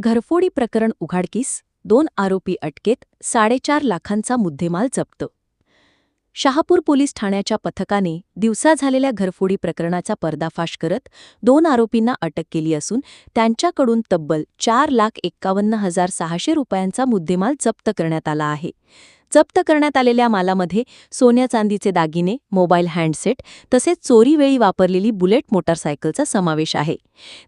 घरफोडी प्रकरण उघाडकीस दोन आरोपी अटकेत साडेचार लाखांचा मुद्देमाल जप्त. शहापूर पोलीस ठाण्याच्या पथकाने दिवसा झालेल्या घरफोडी प्रकरणाचा पर्दाफाश करत दोन आरोपींना अटक केली असून त्यांच्याकडून तब्बल चार लाख एक्कावन्न हजार सहाशे रुपयांचा मुद्देमाल जप्त करण्यात आला आहे. जप्त करण्यात आलेल्या मालामध्ये सोन्या चांदीचे दागिने मोबाईल हँडसेट तसेच चोरीवेळी वापरलेली बुलेट मोटारसायकलचा समावेश आहे.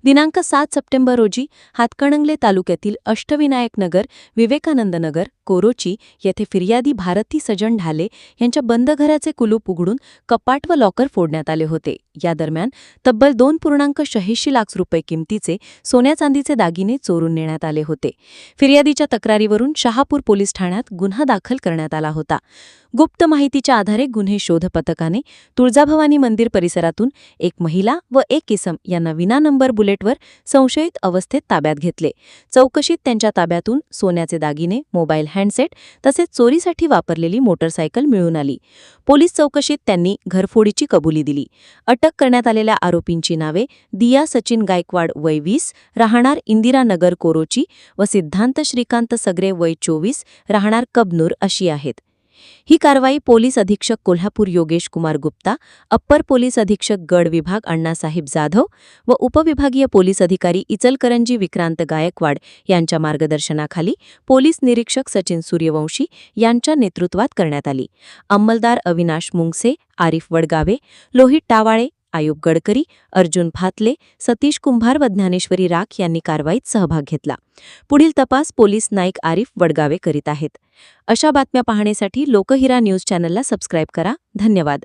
दिनांक सात सप्टेंबर रोजी हातकणंगले तालुक्यातील अष्टविनायक नगर विवेकानंद नगर कोरोची येथे फिर्यादी भारती सजन ढाले यांच्या बंद घराचे कुलूप उघडून कपाट व लॉकर फोडण्यात आले होते. या दरम्यान तब्बल दोन पूर्णांक शहाऐंशी लाख रुपये किमतीचे सोन्या चांदीचे दागिने चोरून नेण्यात आले होते. फिर्यादीच्या तक्रारीवरून शहापूर पोलीस ठाण्यात गुन्हा दाखल करण्यात आला होता. गुप्त माहितीच्या आधारे गुन्हे शोध पथकाने तुळजाभवानी मंदिर परिसरातून एक महिला व एक किसम यांना विना नंबर बुलेटवर संशयित अवस्थेत ताब्यात घेतले. चौकशीत त्यांच्या ताब्यातून सोन्याचे दागिने मोबाईल हँडसेट तसेच चोरीसाठी वापरलेली मोटरसायकल मिळून आली. पोलीस चौकशीत त्यांनी घरफोडीची कबुली दिली. अटक करण्यात आलेल्या आरोपींची नावे दिया सचिन गायकवाड वय वीस राहणार इंदिरानगर कोरोची व सिद्धांत श्रीकांत सगरे वय चोवीस राहणार कबनूर अशी आहेत. ही कारवाई पोलीस अधीक्षक कोल्हापूर योगेश कुमार गुप्ता अप्पर पोलीस अधीक्षक गड विभाग अण्णासाहेब जाधव व उपविभागीय पोलीस अधिकारी इचलकरंजी विक्रांत गायकवाड यांच्या मार्गदर्शनाखाली पोलीस निरीक्षक सचिन सूर्यवंशी यांच्या नेतृत्वात करण्यात आली. अंमलदार अविनाश मुंगसे आरिफ वडगावे लोहित टावाळे आयुब गडकरी अर्जुन भातले सतीश कुंभार व ज्ञानेश्वरी राख यांनी कारवाईत सहभाग घेतला. पुढील तपास पोलीस नाईक आरिफ वडगावे करीत आहेत. अशा बातम्या पाहण्यासाठी लोकहिरा न्यूज चॅनलला सबस्क्राईब करा. धन्यवाद.